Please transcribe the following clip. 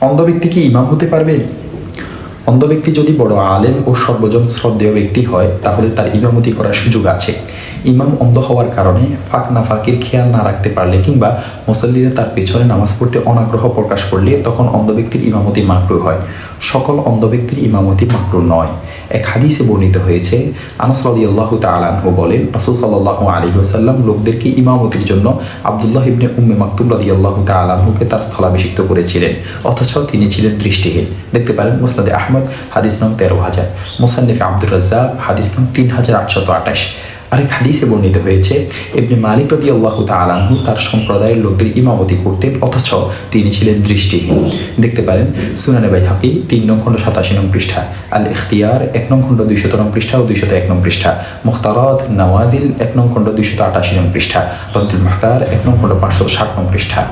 অন্ধ ব্যক্তি কি ইমাম হতে পারবে? অন্ধ ব্যক্তি যদি বড় আলেম ও সর্বজন শ্রদ্ধেয় ব্যক্তি হয়, তাহলে তার ইমামতি করার সুযোগ আছে। ইমাম অন্ধ হওয়ার কারণে ফাঁক না ফাঁকির খেয়াল না রাখতে পারলে কিংবা মুসল্লিরা তার পেছনে নামাজ পড়তে অনাগ্রহ প্রকাশ করলে তখন অন্ধ ব্যক্তির ইমামতি মাকরু হয়। সকল অন্ধ ব্যক্তির ইমামতি মাকরু নয়। এক হাদিসে বর্ণিত হয়েছে, আনাস রাদিয়াল্লাহু তাআলাহু বলেন, রাসূল সাল্লাল্লাহু আলাইহি ওয়াসাল্লাম লোকদেরকে ইমামতির জন্য আবদুল্লাহ ইবনে উম্মে মাকতুম রাদিয়াল্লাহু তাআলাহুকে তার স্থলাভিষিক্ত করেছিলেন। অথচ তিনি ছিলেন দৃষ্টিহীন। দেখতে পারেন মুসনাদে আহমদ, হাদিস নং তেরো হাজার। মুসান্নিফে আব্দুর রাজ্জাক, হাদিস নং তিন হাজার আটশত আঠাশ। আরেক হাদিসে বর্ণিত হয়েছে এমনি মালিক রদি আল্লাহ তালাহু তার সম্প্রদায়ের লোকদের ইমামতি করতেন অথচ তিনি ছিলেন দৃষ্টিহীন। দেখতে পারেন, সুনানে বাই হাকি তিন নং খণ্ড সাতাশি নং পৃষ্ঠা আল ইখতিয়ার এক নং খণ্ড দুইশত নং পৃষ্ঠা ও দুইশত এক নং পৃষ্ঠা মুখতারদ নওয়াজিল এক নং খণ্ড দুইশত আটাশি নং পৃষ্ঠা, রদ্দুল মাহতার এক নং খণ্ড পাঁচশো ষাট নং পৃষ্ঠা।